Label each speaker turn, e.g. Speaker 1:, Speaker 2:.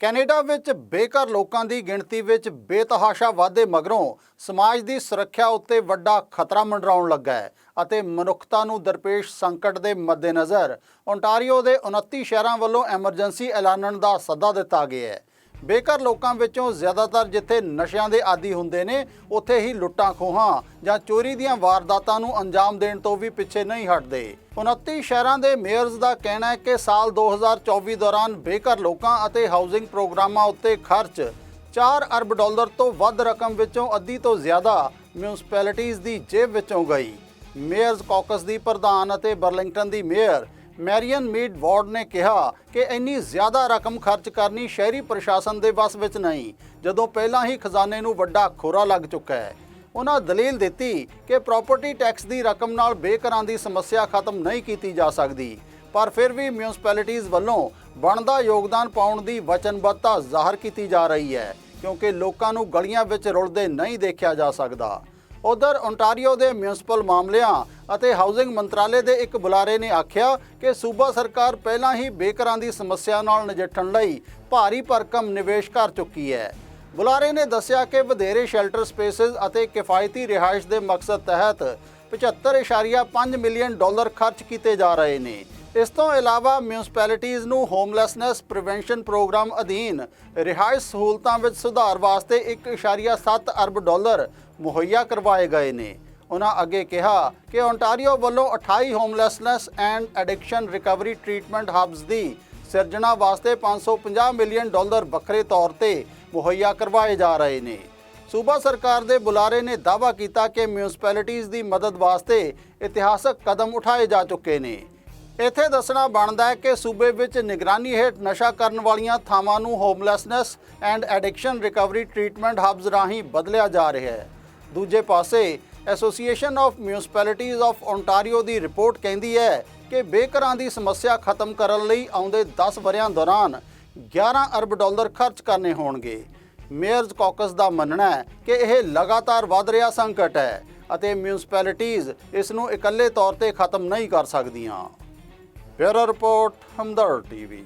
Speaker 1: Canada ਵਿੱਚ ਬੇਘਰ ਲੋਕਾਂ ਦੀ ਗਿਣਤੀ ਵਿੱਚ ਬੇਤਹਾਸ਼ਾ ਵਾਧੇ ਮਗਰੋਂ ਸਮਾਜ ਦੀ ਸੁਰੱਖਿਆ ਉੱਤੇ ਵੱਡਾ ਖਤਰਾ ਮੰਡਰਾਉਣ ਲੱਗਾ ਹੈ ਅਤੇ ਮਨੁੱਖਤਾ ਨੂੰ ਦਰਪੇਸ਼ ਸੰਕਟ ਦੇ ਮੱਦੇਨਜ਼ਰ ਓਨਟਾਰੀਓ ਦੇ 29 ਸ਼ਹਿਰਾਂ ਵੱਲੋਂ ਐਮਰਜੈਂਸੀ ਐਲਾਨਣ ਦਾ ਸੱਦਾ ਦਿੱਤਾ ਗਿਆ ਹੈ। ਬੇਘਰ ਲੋਕਾਂ ਵਿੱਚੋਂ ਜ਼ਿਆਦਾਤਰ ਜਿੱਥੇ ਨਸ਼ਿਆਂ ਦੇ ਆਦੀ ਹੁੰਦੇ ਨੇ, ਉੱਥੇ ਹੀ ਲੁੱਟਾਂ ਖੋਹਾਂ ਜਾਂ ਚੋਰੀ ਦੀਆਂ ਵਾਰਦਾਤਾਂ ਨੂੰ ਅੰਜਾਮ ਦੇਣ ਤੋਂ ਵੀ ਪਿੱਛੇ ਨਹੀਂ ਹਟਦੇ। 29 ਸ਼ਹਿਰਾਂ ਦੇ ਮੇਅਰਜ਼ ਦਾ ਕਹਿਣਾ ਹੈ ਕਿ ਸਾਲ 2024 ਦੌਰਾਨ ਬੇਘਰ ਲੋਕਾਂ ਅਤੇ ਹਾਊਸਿੰਗ ਪ੍ਰੋਗਰਾਮਾਂ ਉੱਤੇ ਖਰਚ 4 ਅਰਬ ਡਾਲਰ ਤੋਂ ਵੱਧ ਰਕਮ ਵਿੱਚੋਂ ਅੱਧੀ ਤੋਂ ਜ਼ਿਆਦਾ ਮਿਊਨਿਸਪੈਲਿਟੀਜ਼ ਦੀ ਜੇਬ ਵਿੱਚੋਂ ਗਈ। ਮੇਅਰਜ਼ ਕਾਕਸ ਦੀ ਪ੍ਰਧਾਨ ਅਤੇ ਬਰਲਿੰਗਟਨ ਦੀ ਮੇਅਰ ਮੈਰੀਅਨ ਮੀਡ ਵਾਰਡ ਨੇ ਕਿਹਾ ਕਿ ਇੰਨੀ ਜ਼ਿਆਦਾ ਰਕਮ ਖਰਚ ਕਰਨੀ ਸ਼ਹਿਰੀ ਪ੍ਰਸ਼ਾਸਨ ਦੇ ਵੱਸ ਵਿੱਚ ਨਹੀਂ, ਜਦੋਂ ਪਹਿਲਾਂ ਹੀ ਖਜ਼ਾਨੇ ਨੂੰ ਵੱਡਾ ਖੋਰਾ ਲੱਗ ਚੁੱਕਾ ਹੈ। ਉਹਨਾਂ ਦਲੀਲ ਦਿੱਤੀ ਕਿ ਪ੍ਰਾਪਰਟੀ ਟੈਕਸ ਦੀ ਰਕਮ ਨਾਲ ਬੇਘਰਾਂ ਦੀ ਸਮੱਸਿਆ ਖਤਮ ਨਹੀਂ ਕੀਤੀ ਜਾ ਸਕਦੀ, ਪਰ ਫਿਰ ਵੀ ਮਿਊਨਿਸਪੈਲਿਟੀਜ਼ ਵੱਲੋਂ ਬਣਦਾ ਯੋਗਦਾਨ ਪਾਉਣ ਦੀ ਵਚਨਬੱਧਤਾ ਜ਼ਾਹਰ ਕੀਤੀ ਜਾ ਰਹੀ ਹੈ, ਕਿਉਂਕਿ ਲੋਕਾਂ ਨੂੰ ਗਲੀਆਂ ਵਿੱਚ ਰੁਲਦੇ ਨਹੀਂ ਦੇਖਿਆ ਜਾ ਸਕਦਾ। ਉਧਰ ਓਨਟਾਰੀਓ ਦੇ ਮਿਊਨਿਸਪਲ ਮਾਮਲਿਆਂ ਅਤੇ ਹਾਊਸਿੰਗ ਮੰਤਰਾਲੇ ਦੇ ਇੱਕ ਬੁਲਾਰੇ ਨੇ ਆਖਿਆ ਕਿ ਸੂਬਾ ਸਰਕਾਰ ਪਹਿਲਾਂ ਹੀ ਬੇਕਰਾਂ ਦੀ ਸਮੱਸਿਆ ਨਾਲ ਨਜਿੱਠਣ ਲਈ ਭਾਰੀ ਭਰਕਮ ਨਿਵੇਸ਼ ਕਰ ਚੁੱਕੀ ਹੈ। ਬੁਲਾਰੇ ਨੇ ਦੱਸਿਆ ਕਿ ਵਧੇਰੇ ਸ਼ੈਲਟਰ ਸਪੇਸਿਸ ਅਤੇ ਕਿਫਾਇਤੀ ਰਿਹਾਇਸ਼ ਦੇ ਮਕਸਦ ਤਹਿਤ 75.5 ਮਿਲੀਅਨ ਡਾਲਰ ਖਰਚ ਕੀਤੇ ਜਾ ਰਹੇ ਨੇ। ਇਸ ਤੋਂ ਇਲਾਵਾ ਮਿਊਨਿਸਪੈਲਿਟੀਜ਼ ਨੂੰ ਹੋਮਲੈਸਨੈਸ ਪ੍ਰੀਵੈਂਸ਼ਨ ਪ੍ਰੋਗਰਾਮ ਅਧੀਨ ਰਿਹਾਇਸ਼ ਸਹੂਲਤਾਂ ਵਿੱਚ ਸੁਧਾਰ ਵਾਸਤੇ 1.7 ਅਰਬ ਡਾਲਰ ਮੁਹੱਈਆ ਕਰਵਾਏ ਗਏ ਨੇ। ਉਹਨਾਂ ਅੱਗੇ ਕਿਹਾ ਕਿ ਓਨਟਾਰੀਓ ਵੱਲੋਂ 28 homelessness and addiction recovery treatment hubs ਦੀ ਸਿਰਜਣਾ ਵਾਸਤੇ 550 ਮਿਲੀਅਨ ਡਾਲਰ ਵੱਖਰੇ ਤੌਰ ਤੇ ਮੁਹੱਈਆ ਕਰਵਾਏ ਜਾ ਰਹੇ ਨੇ। ਸੂਬਾ ਸਰਕਾਰ ਦੇ ਬੁਲਾਰੇ ਨੇ ਦਾਅਵਾ ਕੀਤਾ ਕਿ ਮਿਊਨਿਸਪੈਲਿਟੀਜ਼ ਦੀ ਮਦਦ ਵਾਸਤੇ ਇਤਿਹਾਸਕ ਕਦਮ ਉਠਾਏ ਜਾ ਚੁੱਕੇ ਨੇ। ਇੱਥੇ ਦੱਸਣਾ ਬਣਦਾ ਹੈ ਕਿ ਸੂਬੇ ਵਿੱਚ ਨਿਗਰਾਨੀ ਹੇਠ ਨਸ਼ਾ ਕਰਨ ਵਾਲੀਆਂ ਥਾਵਾਂ ਨੂੰ homelessness and addiction recovery treatment hubs ਰਾਹੀਂ ਬਦਲਿਆ ਜਾ ਰਿਹਾ ਹੈ। ਦੂਜੇ ਪਾਸੇ association of municipalities of Ontario the report ਕਹਿੰਦੀ ਹੈ ਕਿ ਬੇਕਰਾਂ ਦੀ ਸਮੱਸਿਆ ਖਤਮ ਕਰਨ ਲਈ ਆਉਂਦੇ 10 ਵਰਿਆਂ ਦੌਰਾਨ 11 ਅਰਬ ਡਾਲਰ ਖਰਚ ਕਰਨੇ ਹੋਣਗੇ। ਮੇਅਰਜ਼ ਕਾਕਸ ਦਾ ਮੰਨਣਾ ਹੈ ਕਿ ਇਹ ਲਗਾਤਾਰ ਵਧ ਰਿਹਾ ਸੰਕਟ ਹੈ ਅਤੇ ਮਿਊਨਿਸਪੈਲਿਟੀਜ਼ ਇਸ ਨੂੰ ਇਕੱਲੇ ਤੌਰ ਤੇ ਖਤਮ ਨਹੀਂ ਕਰ ਸਕਦੀਆਂ। Bureau report Hamdard TV.